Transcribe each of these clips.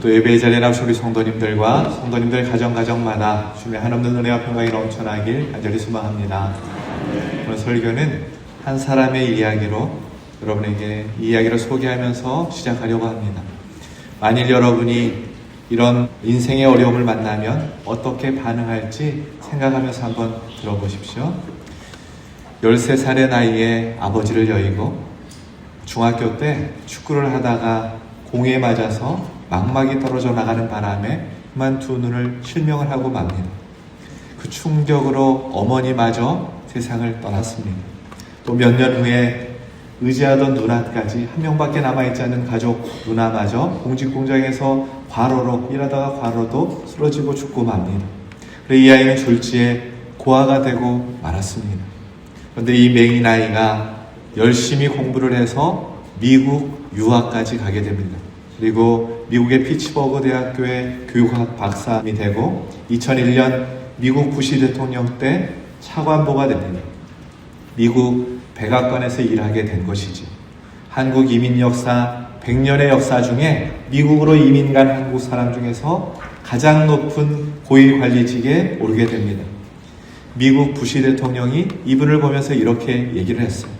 또 예배의 자리에 나오신 우리 성도님들과 성도님들 가정가정마다 주님의 한없는 은혜와 평강이 넘쳐나길 간절히 소망합니다. 오늘 설교는 한 사람의 이야기로 여러분에게 이 이야기를 소개하면서 시작하려고 합니다. 만일 여러분이 이런 인생의 어려움을 만나면 어떻게 반응할지 생각하면서 한번 들어보십시오. 13살의 나이에 아버지를 여의고 중학교 때 축구를 하다가 공에 맞아서 망막이 떨어져 나가는 바람에 그만 두 눈을 실명을 하고 맙니다. 그 충격으로 어머니마저 세상을 떠났습니다. 또 몇 년 후에 의지하던 누나까지 한 명밖에 남아있지 않는 가족 누나마저 공직공장에서 과로로 일하다가 과로도 쓰러지고 죽고 맙니다. 그래 이 아이는 졸지에 고아가 되고 말았습니다. 그런데 이 맹인 아이가 열심히 공부를 해서 미국 유학까지 가게 됩니다. 그리고 미국의 피츠버그 대학교의 교육학 박사이 되고 2001년 미국 부시 대통령 때 차관보가 됩니다. 미국 백악관에서 일하게 된 것이지. 한국 이민 역사 100년의 역사 중에 미국으로 이민 간 한국 사람 중에서 가장 높은 고위 관리직에 오르게 됩니다. 미국 부시 대통령이 이분을 보면서 이렇게 얘기를 했어요.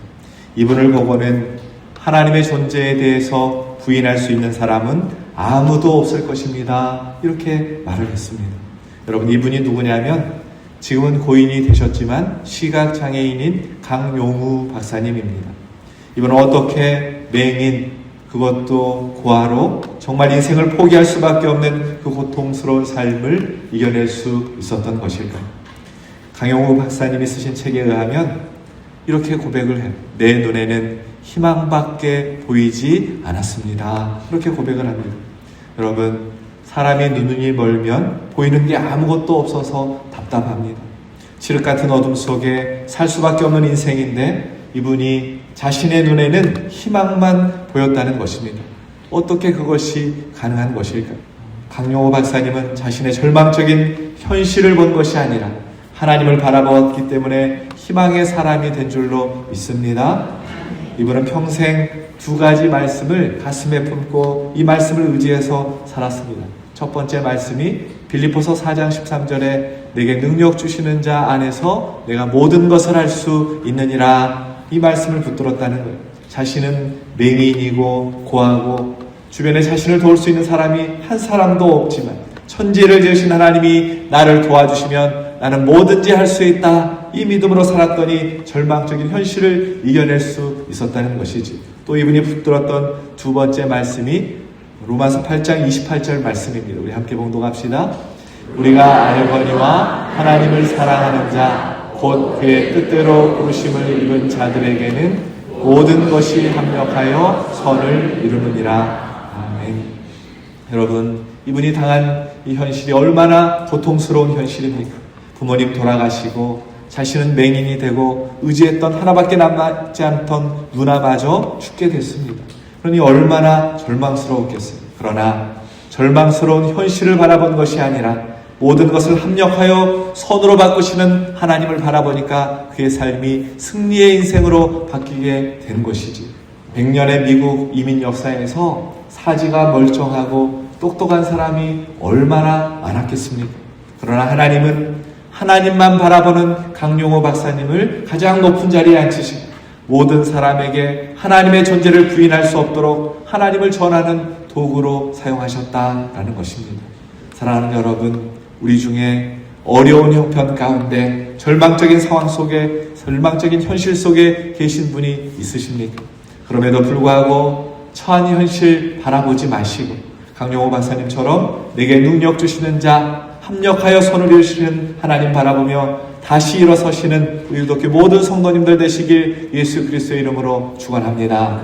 이분을 보고는 하나님의 존재에 대해서 부인할 수 있는 사람은 아무도 없을 것입니다. 이렇게 말을 했습니다. 여러분, 이분이 누구냐면 지금은 고인이 되셨지만 시각장애인인 강용우 박사님입니다. 이분은 어떻게 맹인, 그것도 고아로 정말 인생을 포기할 수밖에 없는 그 고통스러운 삶을 이겨낼 수 있었던 것일까요? 강용우 박사님이 쓰신 책에 의하면 이렇게 고백을 해요. 내 눈에는 희망밖에 보이지 않았습니다. 그렇게 고백을 합니다. 여러분, 사람이 눈이 멀면 보이는 게 아무것도 없어서 답답합니다. 칠흑 같은 어둠 속에 살 수밖에 없는 인생인데 이분이 자신의 눈에는 희망만 보였다는 것입니다. 어떻게 그것이 가능한 것일까요? 강용호 박사님은 자신의 절망적인 현실을 본 것이 아니라 하나님을 바라보았기 때문에 희망의 사람이 된 줄로 믿습니다. 이분은 평생 두 가지 말씀을 가슴에 품고 이 말씀을 의지해서 살았습니다. 첫 번째 말씀이 빌리포서 4장 13절에 내게 능력 주시는 자 안에서 내가 모든 것을 할 수 있느니라 이 말씀을 붙들었다는 거예요. 자신은 맹인이고 고하고 주변에 자신을 도울 수 있는 사람이 한 사람도 없지만 천지를 지으신 하나님이 나를 도와주시면 나는 뭐든지 할 수 있다. 이 믿음으로 살았더니 절망적인 현실을 이겨낼 수 있었다는 것이지. 또 이분이 붙들었던 두 번째 말씀이 로마서 8장 28절 말씀입니다. 우리 함께 봉독합시다. 우리가 알거니와 하나님을 사랑하는 자, 곧 그의 뜻대로 부르심을 입은 자들에게는 모든 것이 합력하여 선을 이루느니라. 아멘. 여러분, 이분이 당한 이 현실이 얼마나 고통스러운 현실입니까? 부모님 돌아가시고 자신은 맹인이 되고 의지했던 하나밖에 남지 않던 누나마저 죽게 됐습니다. 그러니 얼마나 절망스러웠겠어요. 그러나 절망스러운 현실을 바라본 것이 아니라 모든 것을 합력하여 선으로 바꾸시는 하나님을 바라보니까 그의 삶이 승리의 인생으로 바뀌게 된 것이지. 100년의 미국 이민 역사에서 사지가 멀쩡하고 똑똑한 사람이 얼마나 많았겠습니까? 그러나 하나님은 하나님만 바라보는 강용호 박사님을 가장 높은 자리에 앉히시고 모든 사람에게 하나님의 존재를 부인할 수 없도록 하나님을 전하는 도구로 사용하셨다라는 것입니다. 사랑하는 여러분, 우리 중에 어려운 형편 가운데 절망적인 상황 속에 절망적인 현실 속에 계신 분이 있으십니까? 그럼에도 불구하고 처한 현실 바라보지 마시고 강용호 박사님처럼 내게 능력 주시는 자 합력하여 손을 이루시는 하나님 바라보며 다시 일어서시는 우리 유독교 모든 성도님들 되시길 예수 그리스도의 이름으로 축원합니다.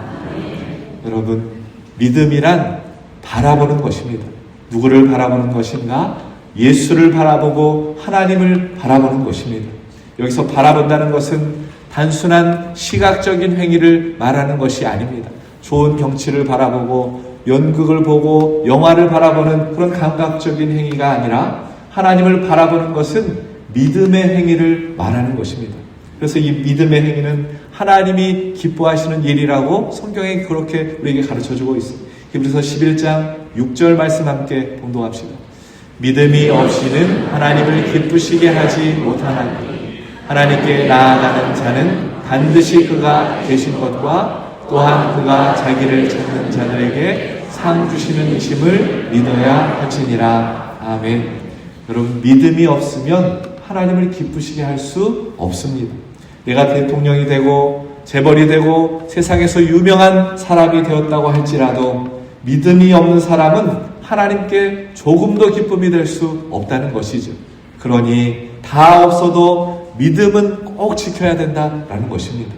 여러분 믿음이란 바라보는 것입니다. 누구를 바라보는 것인가? 예수를 바라보고 하나님을 바라보는 것입니다. 여기서 바라본다는 것은 단순한 시각적인 행위를 말하는 것이 아닙니다. 좋은 경치를 바라보고 연극을 보고 영화를 바라보는 그런 감각적인 행위가 아니라 하나님을 바라보는 것은 믿음의 행위를 말하는 것입니다. 그래서 이 믿음의 행위는 하나님이 기뻐하시는 일이라고 성경에 그렇게 우리에게 가르쳐 주고 있습니다. 히브리서 11장 6절 말씀 함께 봉독합시다. 믿음이 없이는 하나님을 기쁘시게 하지 못하나니 하나님께 나아가는 자는 반드시 그가 계신 것과 또한 그가 자기를 찾는 자들에게 상 주시는 이심을 믿어야 할지니라. 아멘. 여러분 믿음이 없으면 하나님을 기쁘시게 할 수 없습니다. 내가 대통령이 되고 재벌이 되고 세상에서 유명한 사람이 되었다고 할지라도 믿음이 없는 사람은 하나님께 조금도 기쁨이 될 수 없다는 것이죠. 그러니 다 없어도 믿음은 꼭 지켜야 된다라는 것입니다.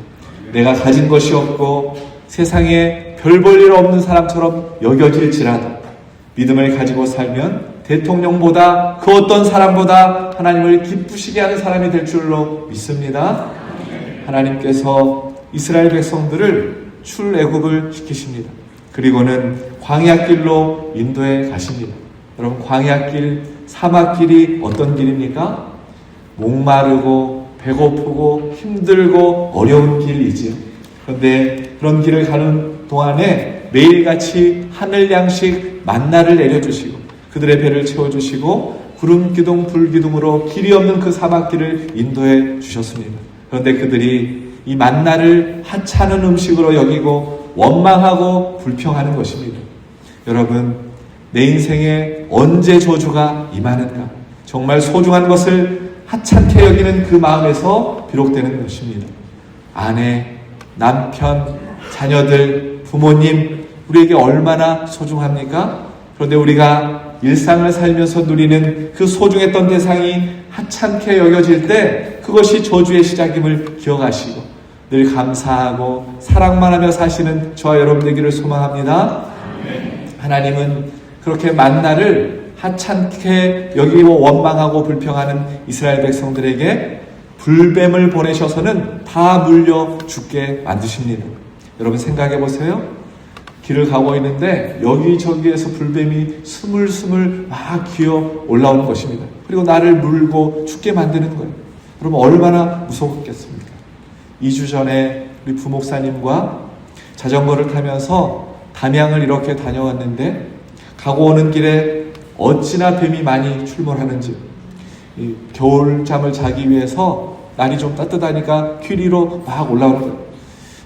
내가 가진 것이 없고 세상에 별 볼 일 없는 사람처럼 여겨질지라도 믿음을 가지고 살면 대통령보다 그 어떤 사람보다 하나님을 기쁘시게 하는 사람이 될 줄로 믿습니다. 하나님께서 이스라엘 백성들을 출애굽을 시키십니다. 그리고는 광야길로 인도해 가십니다. 여러분 광야길, 사막길이 어떤 길입니까? 목마르고 배고프고 힘들고 어려운 길이지요. 그런데 그런 길을 가는 동안에 매일같이 하늘 양식 만나를 내려주시고 그들의 배를 채워주시고 구름 기둥 불 기둥으로 길이 없는 그 사막길을 인도해 주셨습니다. 그런데 그들이 이 만나를 하찮은 음식으로 여기고 원망하고 불평하는 것입니다. 여러분, 내 인생에 언제 저주가 임하는가? 정말 소중한 것을 하찮게 여기는 그 마음에서 비록되는 것입니다. 아내, 남편, 자녀들, 부모님, 우리에게 얼마나 소중합니까? 그런데 우리가 일상을 살면서 누리는 그 소중했던 대상이 하찮게 여겨질 때 그것이 저주의 시작임을 기억하시고 늘 감사하고 사랑만 하며 사시는 저와 여러분 되기를 소망합니다. 하나님은 그렇게 만나를 하찮게 여기고 원망하고 불평하는 이스라엘 백성들에게 불뱀을 보내셔서는 다 물려 죽게 만드십니다. 여러분 생각해 보세요. 길을 가고 있는데 여기저기에서 불뱀이 스물스물 막 기어 올라오는 것입니다. 그리고 나를 물고 죽게 만드는 거예요. 그러면 얼마나 무서웠겠습니까? 2주 전에 우리 부목사님과 자전거를 타면서 담양을 이렇게 다녀왔는데 가고 오는 길에 어찌나 뱀이 많이 출몰하는지 겨울잠을 자기 위해서 날이 좀 따뜻하니까 귀리로 막 올라오는 거예요.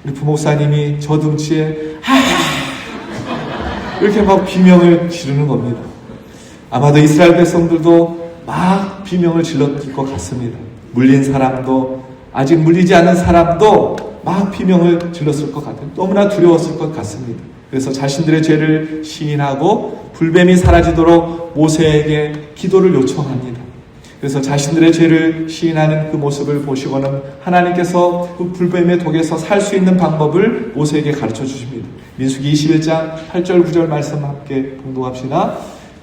우리 부목사님이 저 등치에 아 이렇게 막 비명을 지르는 겁니다. 아마도 이스라엘 백성들도 막 비명을 질렀을 것 같습니다. 물린 사람도 아직 물리지 않은 사람도 막 비명을 질렀을 것 같아요. 너무나 두려웠을 것 같습니다. 그래서 자신들의 죄를 시인하고 불뱀이 사라지도록 모세에게 기도를 요청합니다. 그래서 자신들의 죄를 시인하는 그 모습을 보시고는 하나님께서 그 불뱀의 독에서 살 수 있는 방법을 모세에게 가르쳐 주십니다. 민수기 21장 8절 9절 말씀 함께 공동합시다.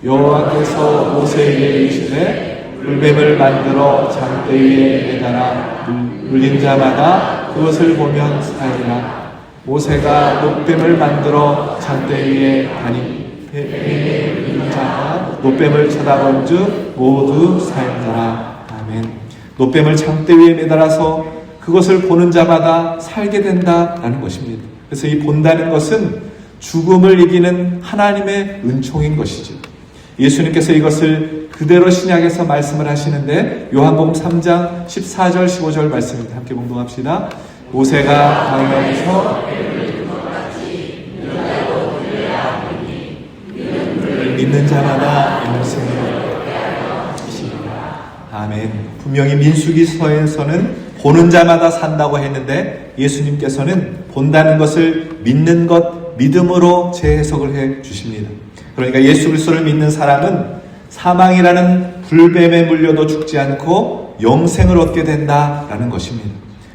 여호와께서 모세에게 이르시되 불뱀을 만들어 장대 위에 매달아 물린 자마다 그것을 보면 살리라. 모세가 노뱀을 만들어 장대 위에 다니 뱀이 물린 자가 노뱀을 쳐다본 즉 모두 살더라. 아멘. 노뱀을 장대 위에 매달아서 그것을 보는 자마다 살게 된다라는 것입니다. 그래서 이 본다는 것은 죽음을 이기는 하나님의 은총인 것이죠. 예수님께서 이것을 그대로 신약에서 말씀을 하시는데 요한복음 3장 14절 15절 말씀입니다. 함께 공동합시다. 모세가 광야에서 믿는 자마다 영생을 아멘. 분명히 민수기서에서는 보는 자마다 산다고 했는데 예수님께서는 본다는 것을 믿는 것 믿음으로 재해석을 해 주십니다. 그러니까 예수 그리스도를 믿는 사람은 사망이라는 불뱀에 물려도 죽지 않고 영생을 얻게 된다라는 것입니다.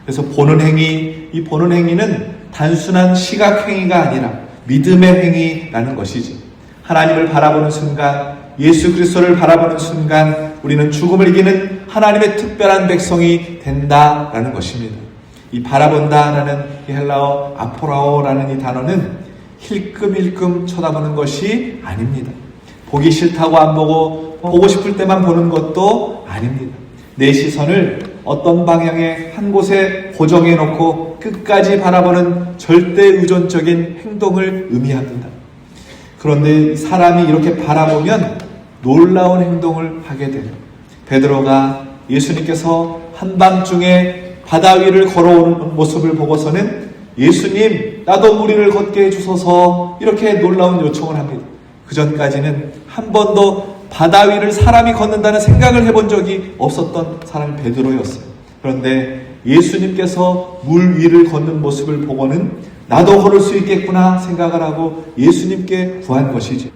그래서 보는 행위, 이 보는 행위는 단순한 시각 행위가 아니라 믿음의 행위라는 것이지. 하나님을 바라보는 순간, 예수 그리스도를 바라보는 순간 우리는 죽음을 이기는 하나님의 특별한 백성이 된다라는 것입니다. 이 바라본다라는 이 헬라어 아포라오라는 이 단어는 힐끔힐끔 쳐다보는 것이 아닙니다. 보기 싫다고 안 보고 보고 싶을 때만 보는 것도 아닙니다. 내 시선을 어떤 방향에 한 곳에 고정해 놓고 끝까지 바라보는 절대 의존적인 행동을 의미합니다. 그런데 사람이 이렇게 바라보면 놀라운 행동을 하게 돼요. 베드로가 예수님께서 한밤중에 바다 위를 걸어오는 모습을 보고서는 예수님, 나도 무리를 걷게 해주소서 이렇게 놀라운 요청을 합니다. 그 전까지는 한 번도 바다 위를 사람이 걷는다는 생각을 해본 적이 없었던 사람이 베드로였어요. 그런데 예수님께서 물 위를 걷는 모습을 보고는 나도 걸을 수 있겠구나 생각을 하고 예수님께 구한 것이죠.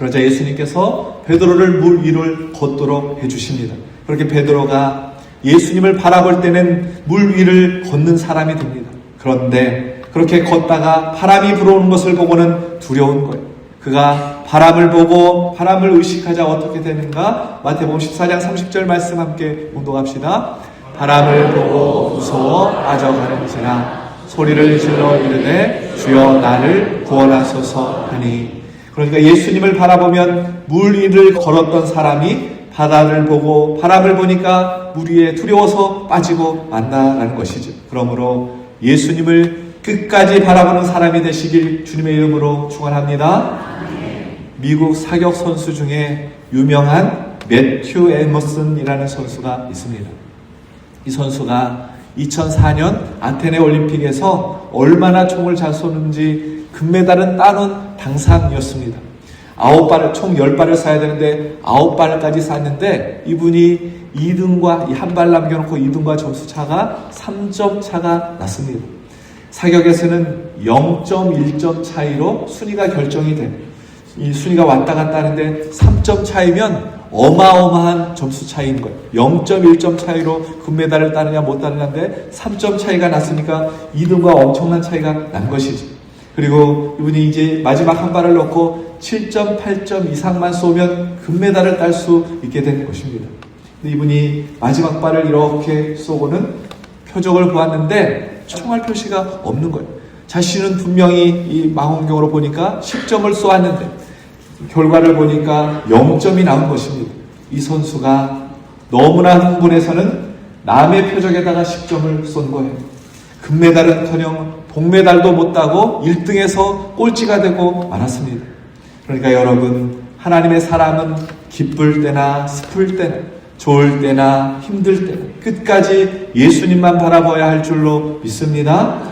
그러자 예수님께서 베드로를 물 위를 걷도록 해주십니다. 그렇게 베드로가 예수님을 바라볼 때는 물 위를 걷는 사람이 됩니다. 그런데 그렇게 걷다가 바람이 불어오는 것을 보고는 두려운 거예요. 그가 바람을 보고 바람을 의식하자 어떻게 되는가? 마태복음 14장 30절 말씀 함께 공독합시다. 바람을 보고 무서워 빠져가는지라 소리를 질러 이르되 주여 나를 구원하소서 하니 그러니까 예수님을 바라보면 물 위를 걸었던 사람이 바다를 보고 바람을 보니까 물 위에 두려워서 빠지고 만다라는 것이죠. 그러므로 예수님을 끝까지 바라보는 사람이 되시길 주님의 이름으로 축원합니다. 미국 사격 선수 중에 유명한 매튜 에머슨이라는 선수가 있습니다. 이 선수가 2004년 아테네 올림픽에서 얼마나 총을 잘 쏘는지 금메달은 따놓은 당상이었습니다. 아홉 발을, 총 10발을 쏴야 되는데 아홉 발까지 쐈는데 이분이 2등과 한 발 남겨놓고 2등과 점수 차가 3점 차가 났습니다. 사격에서는 0.1점 차이로 순위가 결정이 돼. 이 순위가 왔다 갔다 하는데 3점 차이면 어마어마한 점수 차이인 거예요. 0.1점 차이로 금메달을 따느냐 못 따느냐인데 3점 차이가 났으니까 2등과 엄청난 차이가 난 것이지. 그리고 이분이 이제 마지막 한 발을 넣고 7점, 8점 이상만 쏘면 금메달을 딸 수 있게 된 것입니다. 이분이 마지막 발을 이렇게 쏘고는 표적을 보았는데 총알 표시가 없는 거예요. 자신은 분명히 이 망원경으로 보니까 10점을 쏘았는데 결과를 보니까 0점이 나온 것입니다. 이 선수가 너무나 흥분해서는 남의 표적에다가 10점을 쏜 거예요. 금메달은 커녕 동메달도 못 따고 1등에서 꼴찌가 되고 말았습니다. 그러니까 여러분 하나님의 사람은 기쁠 때나 슬플 때나 좋을 때나 힘들 때나 끝까지 예수님만 바라봐야 할 줄로 믿습니다.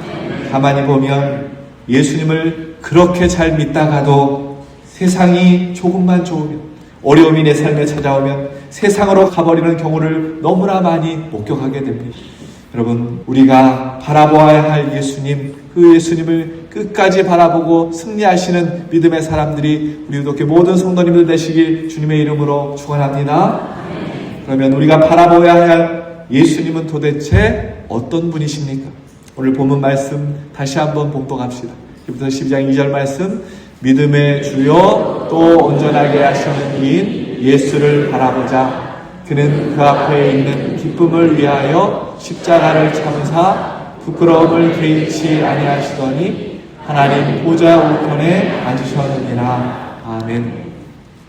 가만히 보면 예수님을 그렇게 잘 믿다가도 세상이 조금만 좋으면 어려움이 내 삶에 찾아오면 세상으로 가버리는 경우를 너무나 많이 목격하게 됩니다. 여러분, 우리가 바라보아야 할 예수님, 그 예수님을 끝까지 바라보고 승리하시는 믿음의 사람들이 우리 이렇게 모든 성도님들 되시길 주님의 이름으로 축원합니다. 그러면 우리가 바라보아야 할 예수님은 도대체 어떤 분이십니까? 오늘 본문 말씀 다시 한번 봉독합시다. 이부터 12장 2절 말씀 믿음의 주요 또 온전하게 하시는 이인 예수를 바라보자. 그는 그 앞에 있는 기쁨을 위하여 십자가를 참으사 부끄러움을 개의치 아니하시더니 하나님 보좌 우편에 앉으셨느니라. 아멘.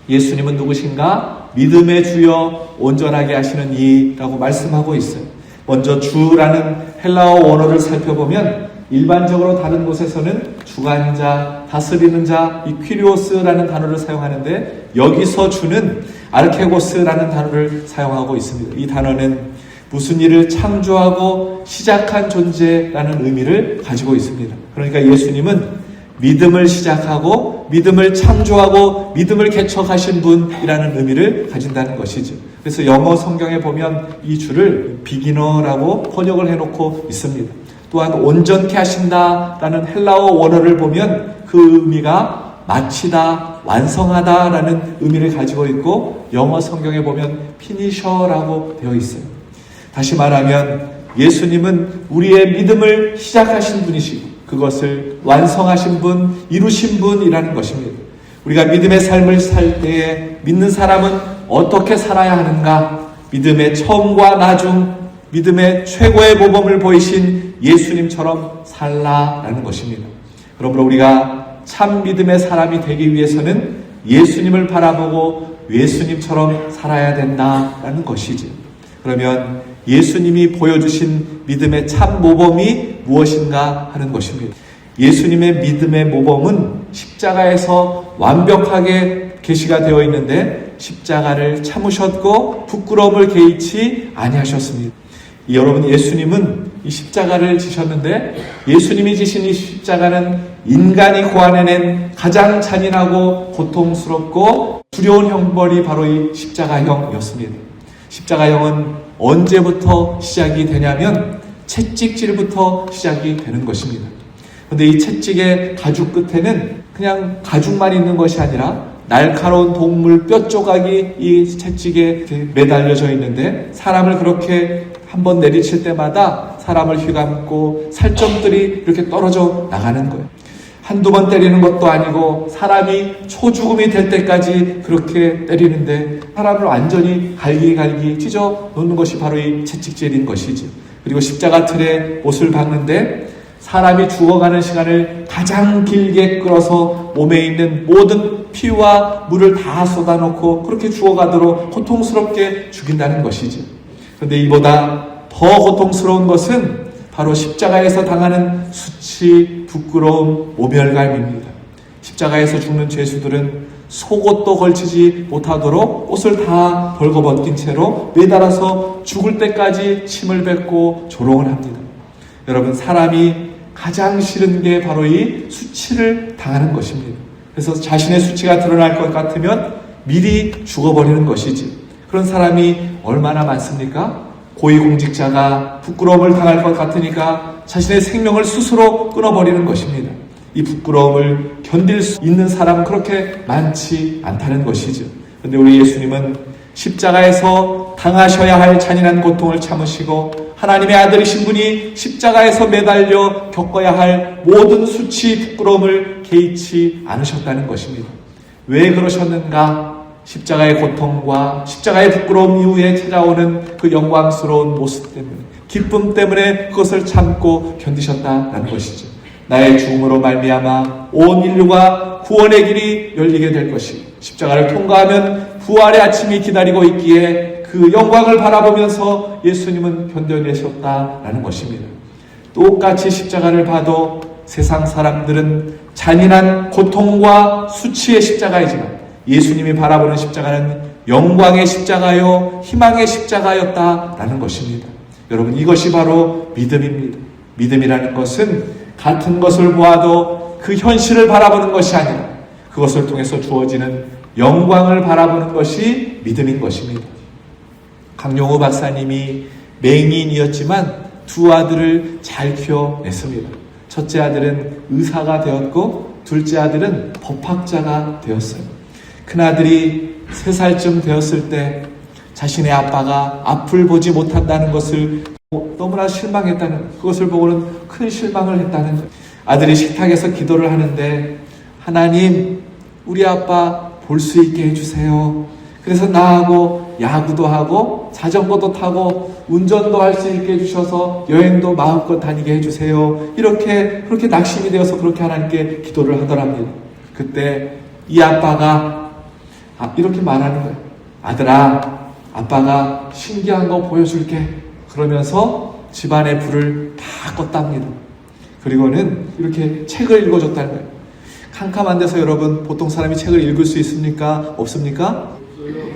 예수님은 누구신가? 믿음의 주여 온전하게 하시는 이라고 말씀하고 있어요. 먼저 주라는 헬라어 원어를 살펴보면 일반적으로 다른 곳에서는 주관 자, 다스리는 자, 이 퀴리오스라는 단어를 사용하는데 여기서 주는 아르케고스라는 단어를 사용하고 있습니다. 이 단어는 무슨 일을 창조하고 시작한 존재라는 의미를 가지고 있습니다. 그러니까 예수님은 믿음을 시작하고 믿음을 창조하고 믿음을 개척하신 분이라는 의미를 가진다는 것이죠. 그래서 영어 성경에 보면 이 주를 비기너라고 번역을 해놓고 있습니다. 또한 온전케 하신다라는 헬라어 원어를 보면 그 의미가 마치다, 완성하다라는 의미를 가지고 있고 영어 성경에 보면 피니셔라고 되어 있어요. 다시 말하면 예수님은 우리의 믿음을 시작하신 분이시고 그것을 완성하신 분, 이루신 분이라는 것입니다. 우리가 믿음의 삶을 살 때에 믿는 사람은 어떻게 살아야 하는가? 믿음의 처음과 나중, 믿음의 최고의 모범을 보이신 예수님처럼 살라라는 것입니다. 그러므로 우리가 참 믿음의 사람이 되기 위해서는 예수님을 바라보고 예수님처럼 살아야 된다라는 것이지. 그러면 예수님이 보여주신 믿음의 참 모범이 무엇인가 하는 것입니다. 예수님의 믿음의 모범은 십자가에서 완벽하게 계시가 되어 있는데 십자가를 참으셨고 부끄러움을 개의치 아니하셨습니다. 여러분 예수님은 이 십자가를 지셨는데 예수님이 지신 이 십자가는 인간이 고안해낸 가장 잔인하고 고통스럽고 두려운 형벌이 바로 이 십자가형이었습니다. 십자가형은 언제부터 시작이 되냐면 채찍질부터 시작이 되는 것입니다. 근데 이 채찍의 가죽 끝에는 그냥 가죽만 있는 것이 아니라 날카로운 동물 뼈 조각이 이 채찍에 매달려져 있는데 사람을 그렇게 한 번 내리칠 때마다 사람을 휘감고 살점들이 이렇게 떨어져 나가는 거예요. 한두 번 때리는 것도 아니고 사람이 초죽음이 될 때까지 그렇게 때리는데 사람을 완전히 갈기갈기 찢어 놓는 것이 바로 이 채찍질인 것이지. 그리고 십자가 틀에 옷을 박는데 사람이 죽어가는 시간을 가장 길게 끌어서 몸에 있는 모든 피와 물을 다 쏟아놓고 그렇게 죽어가도록 고통스럽게 죽인다는 것이죠. 그런데 이보다 더 고통스러운 것은 바로 십자가에서 당하는 수치, 부끄러움, 오멸감입니다. 십자가에서 죽는 죄수들은 속옷도 걸치지 못하도록 옷을 다 벌거벗긴 채로 매달아서 죽을 때까지 침을 뱉고 조롱을 합니다. 여러분, 사람이 가장 싫은 게 바로 이 수치를 당하는 것입니다. 그래서 자신의 수치가 드러날 것 같으면 미리 죽어버리는 것이지. 그런 사람이 얼마나 많습니까? 고위공직자가 부끄러움을 당할 것 같으니까 자신의 생명을 스스로 끊어버리는 것입니다. 이 부끄러움을 견딜 수 있는 사람은 그렇게 많지 않다는 것이죠. 그런데 우리 예수님은 십자가에서 당하셔야 할 잔인한 고통을 참으시고 하나님의 아들이신 분이 십자가에서 매달려 겪어야 할 모든 수치, 부끄러움을 개의치 않으셨다는 것입니다. 왜 그러셨는가? 십자가의 고통과 십자가의 부끄러움 이후에 찾아오는 그 영광스러운 모습 때문에, 기쁨 때문에 그것을 참고 견디셨다라는 것이죠. 나의 죽음으로 말미암아 온 인류가 구원의 길이 열리게 될 것이 십자가를 통과하면 부활의 아침이 기다리고 있기에 그 영광을 바라보면서 예수님은 견뎌내셨다라는 것입니다. 똑같이 십자가를 봐도 세상 사람들은 잔인한 고통과 수치의 십자가이지만 예수님이 바라보는 십자가는 영광의 십자가요, 희망의 십자가였다라는 것입니다. 여러분, 이것이 바로 믿음입니다. 믿음이라는 것은 같은 것을 보아도 그 현실을 바라보는 것이 아니라 그것을 통해서 주어지는 영광을 바라보는 것이 믿음인 것입니다. 강용호 박사님이 맹인이었지만 두 아들을 잘 키워냈습니다. 첫째 아들은 의사가 되었고 둘째 아들은 법학자가 되었어요. 큰아들이 세 살쯤 되었을 때 자신의 아빠가 앞을 보지 못한다는 것을 너무나 실망했다는 그것을 보고는 큰 실망을 했다는. 아들이 식탁에서 기도를 하는데 하나님 우리 아빠 볼 수 있게 해주세요. 그래서 나하고 야구도 하고 자전거도 타고 운전도 할 수 있게 해주셔서 여행도 마음껏 다니게 해주세요. 이렇게 그렇게 낙심이 되어서 그렇게 하나님께 기도를 하더랍니다. 그때 이 아빠가 아, 이렇게 말하는 거예요. 아들아, 아빠가 신기한 거 보여줄게. 그러면서 집안의 불을 다 껐답니다. 그리고는 이렇게 책을 읽어줬다는 거예요. 캄캄한 데서 여러분 보통 사람이 책을 읽을 수 있습니까? 없습니까?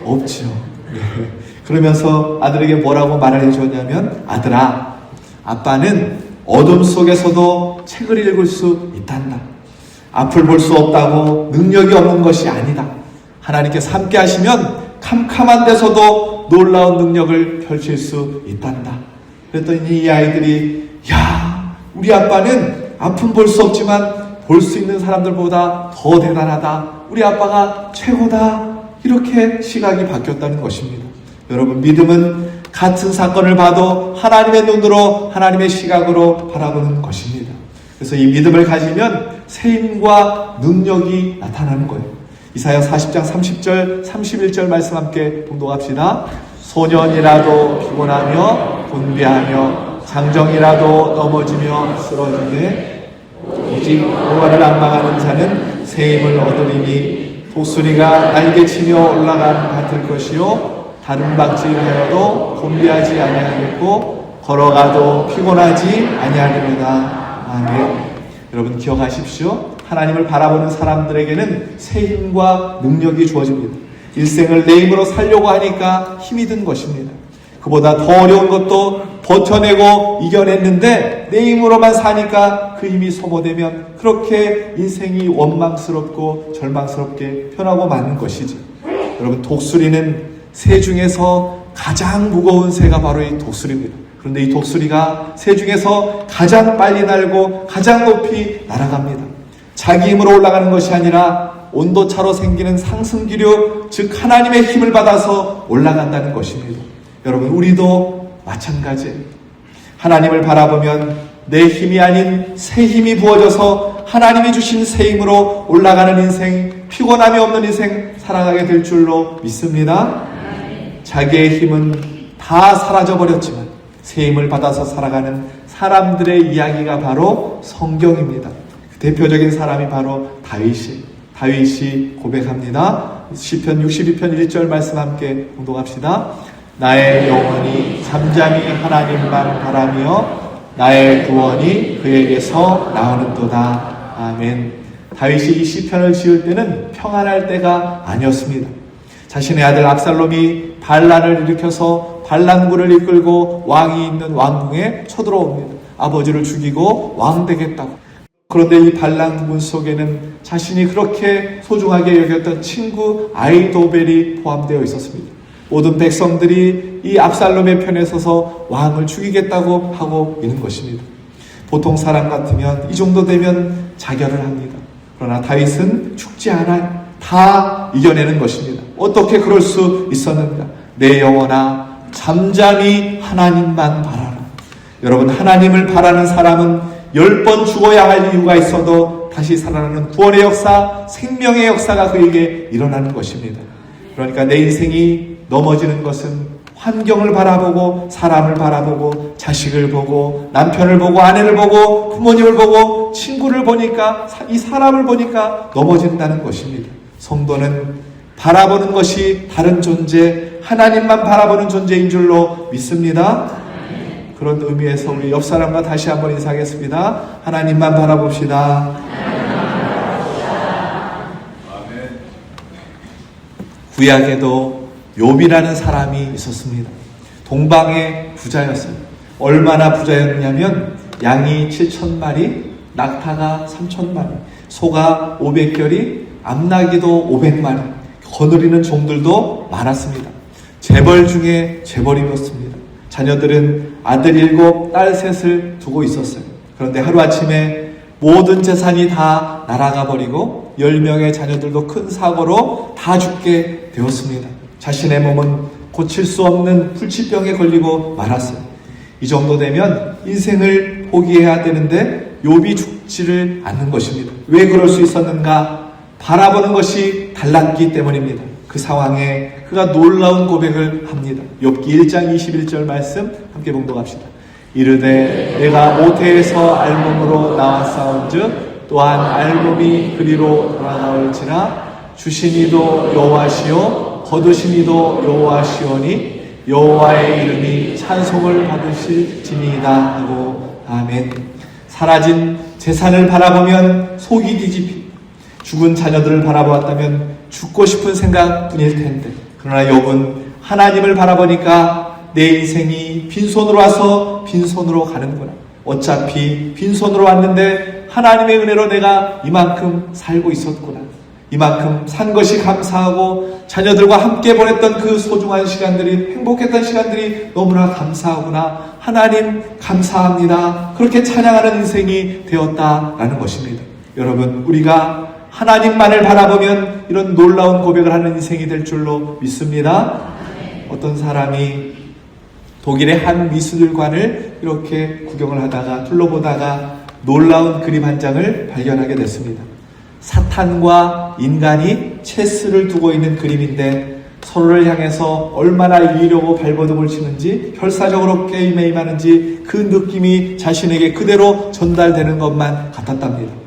없죠. 네. 그러면서 아들에게 뭐라고 말을 해줬냐면 아들아, 아빠는 어둠 속에서도 책을 읽을 수 있단다. 앞을 볼 수 없다고 능력이 없는 것이 아니다. 하나님께서 함께 하시면 캄캄한 데서도 놀라운 능력을 펼칠 수 있단다. 그랬더니 이 아이들이 야 우리 아빠는 앞은 볼수 없지만 볼 수 있는 사람들보다 더 대단하다. 우리 아빠가 최고다. 이렇게 시각이 바뀌었다는 것입니다. 여러분 믿음은 같은 사건을 봐도 하나님의 눈으로 하나님의 시각으로 바라보는 것입니다. 그래서 이 믿음을 가지면 세임과 능력이 나타나는 거예요. 이사야 40장 30절, 31절 말씀 함께 봉독합시다. 소년이라도 피곤하며 분비하며 장정이라도 넘어지며 쓰러지되 오직 여호와를 안망하는 자는 새 힘을 얻으리니 독수리가 날개치며 올라간 같을 것이요 다른 박질하여도 곤비하지 아니하겠고 걸어가도 피곤하지 아니하리로다. 아멘. 여러분 기억하십시오. 하나님을 바라보는 사람들에게는 새 힘과 능력이 주어집니다. 일생을 내 힘으로 살려고 하니까 힘이 든 것입니다. 그보다 더 어려운 것도 버텨내고 이겨냈는데 내 힘으로만 사니까 그 힘이 소모되면 그렇게 인생이 원망스럽고 절망스럽게 변하고 마는 것이지. 여러분 독수리는 새 중에서 가장 무거운 새가 바로 이 독수리입니다. 그런데 이 독수리가 새 중에서 가장 빨리 날고 가장 높이 날아갑니다. 자기 힘으로 올라가는 것이 아니라 온도차로 생기는 상승기류, 즉 하나님의 힘을 받아서 올라간다는 것입니다. 여러분 우리도 마찬가지예요. 하나님을 바라보면 내 힘이 아닌 새 힘이 부어져서 하나님이 주신 새 힘으로 올라가는 인생, 피곤함이 없는 인생 살아가게 될 줄로 믿습니다. 자기의 힘은 다 사라져 버렸지만 새 힘을 받아서 살아가는 사람들의 이야기가 바로 성경입니다. 그 대표적인 사람이 바로 다윗이 다윗이 고백합니다. 시편 62편 1절 말씀 함께 공동합시다. 나의 영혼이 잠잠히 하나님만 바라며 나의 구원이 그에게서 나오는도다. 아멘. 다윗이 이 시편을 지을 때는 평안할 때가 아니었습니다. 자신의 아들 압살롬이 반란을 일으켜서 반란군을 이끌고 왕이 있는 왕궁에 쳐들어옵니다. 아버지를 죽이고 왕 되겠다고. 그런데 이 반란군 속에는 자신이 그렇게 소중하게 여겼던 친구 아이도벨이 포함되어 있었습니다. 모든 백성들이 이 압살롬의 편에 서서 왕을 죽이겠다고 하고 있는 것입니다. 보통 사람 같으면 이 정도 되면 자결을 합니다. 그러나 다윗은 죽지 않아 다 이겨내는 것입니다. 어떻게 그럴 수 있었는가? 내 영혼아 잠잠히 하나님만 바라라. 여러분 하나님을 바라는 사람은 열 번 죽어야 할 이유가 있어도 다시 살아나는 구원의 역사, 생명의 역사가 그에게 일어나는 것입니다. 그러니까 내 인생이 넘어지는 것은 환경을 바라보고 사람을 바라보고 자식을 보고 남편을 보고 아내를 보고 부모님을 보고 친구를 보니까 이 사람을 보니까 넘어진다는 것입니다. 성도는 바라보는 것이 다른 존재, 하나님만 바라보는 존재인 줄로 믿습니다. 그런 의미에서 우리 옆 사람과 다시 한번 인사하겠습니다. 하나님만 바라봅시다. 구약에도 욥이라는 사람이 있었습니다. 동방의 부자였어요. 얼마나 부자였냐면 양이 7천 마리, 낙타가 3천 마리, 소가 500결이, 암나기도 500마리, 거느리는 종들도 많았습니다. 재벌 중에 재벌이었습니다. 자녀들은 아들 일곱, 딸 셋을 두고 있었어요. 그런데 하루아침에 모든 재산이 다 날아가 버리고 10명의 자녀들도 큰 사고로 다 죽게 되었습니다. 자신의 몸은 고칠 수 없는 불치병에 걸리고 말았어요. 이 정도 되면 인생을 포기해야 되는데 욥이 죽지를 않는 것입니다. 왜 그럴 수 있었는가? 바라보는 것이 달랐기 때문입니다. 그 상황에 그가 놀라운 고백을 합니다. 욥기 1장 21절 말씀 함께 봉독합시다. 이르되 내가 모태에서 알몸으로 나왔사온즉 또한 알몸이 그리로 돌아나올지라 주시니도 여호와시요 거두시니도 여호와시오니 여호와의 이름이 찬송을 받으실지니이다 하고 아멘. 사라진 재산을 바라보면 속이 뒤집히 죽은 자녀들을 바라보았다면 죽고 싶은 생각뿐일 텐데 그러나 욥은 하나님을 바라보니까 내 인생이 빈손으로 와서 빈손으로 가는구나. 어차피 빈손으로 왔는데 하나님의 은혜로 내가 이만큼 살고 있었구나. 이만큼 산 것이 감사하고 자녀들과 함께 보냈던 그 소중한 시간들이 행복했던 시간들이 너무나 감사하구나. 하나님 감사합니다. 그렇게 찬양하는 인생이 되었다라는 것입니다. 여러분 우리가 하나님만을 바라보면 이런 놀라운 고백을 하는 인생이 될 줄로 믿습니다. 어떤 사람이 독일의 한 미술관을 이렇게 구경을 하다가 둘러보다가 놀라운 그림 한 장을 발견하게 됐습니다. 사탄과 인간이 체스를 두고 있는 그림인데 서로를 향해서 얼마나 이기려고 발버둥을 치는지 혈사적으로 게임에 임하는지 그 느낌이 자신에게 그대로 전달되는 것만 같았답니다.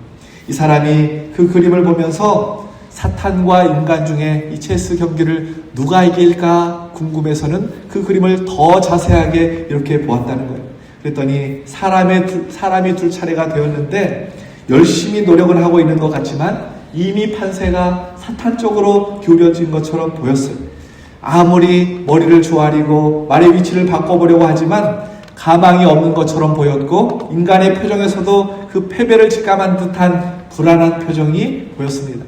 이 사람이 그 그림을 보면서 사탄과 인간 중에 이 체스 경기를 누가 이길까 궁금해서는 그 그림을 더 자세하게 이렇게 보았다는 거예요. 그랬더니 사람의 두, 사람이 둘 차례가 되었는데 열심히 노력을 하고 있는 것 같지만 이미 판세가 사탄 쪽으로 기울여진 것처럼 보였어요. 아무리 머리를 조아리고 말의 위치를 바꿔보려고 하지만 가망이 없는 것처럼 보였고 인간의 표정에서도 그 패배를 직감한 듯한 불안한 표정이 보였습니다.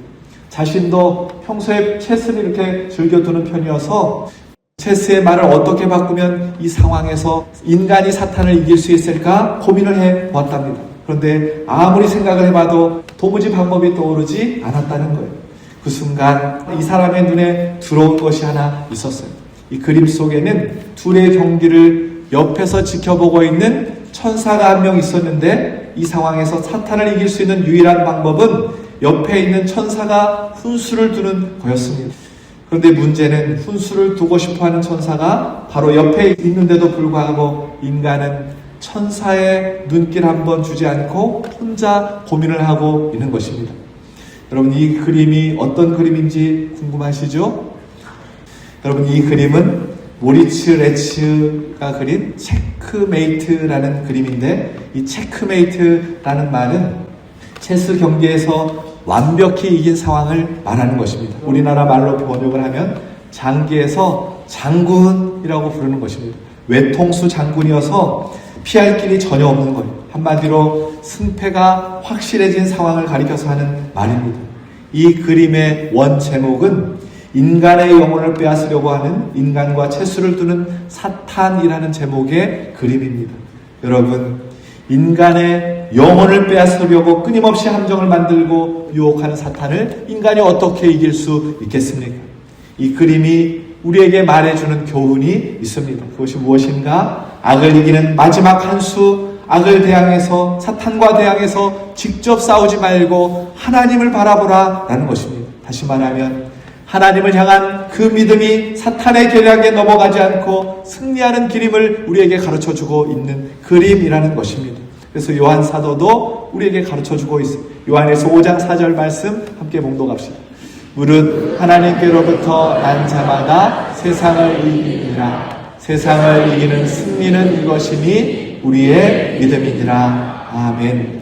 자신도 평소에 체스를 이렇게 즐겨두는 편이어서 체스의 말을 어떻게 바꾸면 이 상황에서 인간이 사탄을 이길 수 있을까 고민을 해 보았답니다. 그런데 아무리 생각을 해봐도 도무지 방법이 떠오르지 않았다는 거예요. 그 순간 이 사람의 눈에 들어온 것이 하나 있었어요. 이 그림 속에는 둘의 경기를 옆에서 지켜보고 있는 천사가 한 명 있었는데 이 상황에서 사탄을 이길 수 있는 유일한 방법은 옆에 있는 천사가 훈수를 두는 거였습니다. 그런데 문제는 훈수를 두고 싶어 하는 천사가 바로 옆에 있는데도 불구하고 인간은 천사의 눈길 한번 주지 않고 혼자 고민을 하고 있는 것입니다. 여러분 이 그림이 어떤 그림인지 궁금하시죠? 여러분 이 그림은 모리츠 레츠가 그린 체크메이트라는 그림인데 이 체크메이트라는 말은 체스 경기에서 완벽히 이긴 상황을 말하는 것입니다. 우리나라 말로 번역을 하면 장기에서 장군이라고 부르는 것입니다. 외통수 장군이어서 피할 길이 전혀 없는 거예요. 한마디로 승패가 확실해진 상황을 가리켜서 하는 말입니다. 이 그림의 원 제목은 인간의 영혼을 빼앗으려고 하는 인간과 채수를 두는 사탄이라는 제목의 그림입니다. 여러분, 인간의 영혼을 빼앗으려고 끊임없이 함정을 만들고 유혹하는 사탄을 인간이 어떻게 이길 수 있겠습니까? 이 그림이 우리에게 말해주는 교훈이 있습니다. 그것이 무엇인가? 악을 이기는 마지막 한 수, 악을 대항해서 사탄과 대항해서 직접 싸우지 말고 하나님을 바라보라 라는 것입니다. 다시 말하면 하나님을 향한 그 믿음이 사탄의 계략에 넘어가지 않고 승리하는 기림을 우리에게 가르쳐 주고 있는 그림이라는 것입니다. 그래서 요한 사도도 우리에게 가르쳐 주고 있습니다. 요한에서 5장 4절 말씀 함께 봉독합시다. 무릇 하나님께로부터 난 자마다 세상을 이기니라. 세상을 이기는 승리는 이것이니 우리의 믿음이니라. 아멘.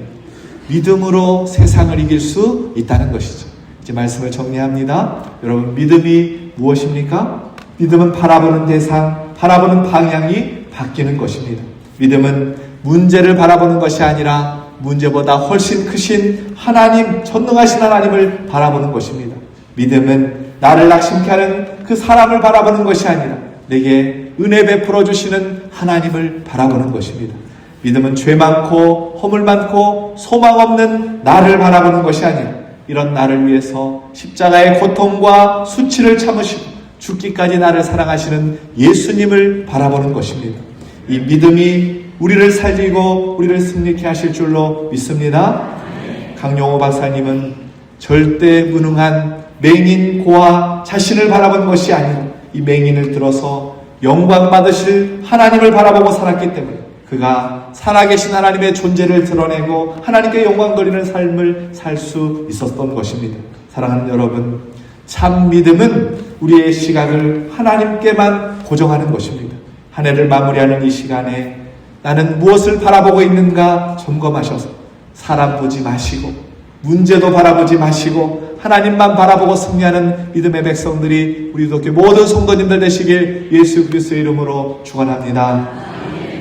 믿음으로 세상을 이길 수 있다는 것이죠. 이제 말씀을 정리합니다. 여러분, 믿음이 무엇입니까? 믿음은 바라보는 대상, 바라보는 방향이 바뀌는 것입니다. 믿음은 문제를 바라보는 것이 아니라 문제보다 훨씬 크신 하나님, 전능하신 하나님을 바라보는 것입니다. 믿음은 나를 낙심케 하는 그 사람을 바라보는 것이 아니라 내게 은혜 베풀어 주시는 하나님을 바라보는 것입니다. 믿음은 죄 많고 허물 많고 소망 없는 나를 바라보는 것이 아니라 이런 나를 위해서 십자가의 고통과 수치를 참으시고 죽기까지 나를 사랑하시는 예수님을 바라보는 것입니다. 이 믿음이 우리를 살리고 우리를 승리케 하실 줄로 믿습니다. 강용호 박사님은 절대 무능한 맹인 고아 자신을 바라본 것이 아니라 이 맹인을 들어서 영광 받으실 하나님을 바라보고 살았기 때문에 그가 살아계신 하나님의 존재를 드러내고 하나님께 영광 돌리는 삶을 살 수 있었던 것입니다. 사랑하는 여러분, 참 믿음은 우리의 시각을 하나님께만 고정하는 것입니다. 한 해를 마무리하는 이 시간에 나는 무엇을 바라보고 있는가 점검하셔서 사람 보지 마시고 문제도 바라보지 마시고 하나님만 바라보고 승리하는 믿음의 백성들이 우리 도교 모든 성도님들 되시길 예수 그리스도의 이름으로 축원합니다.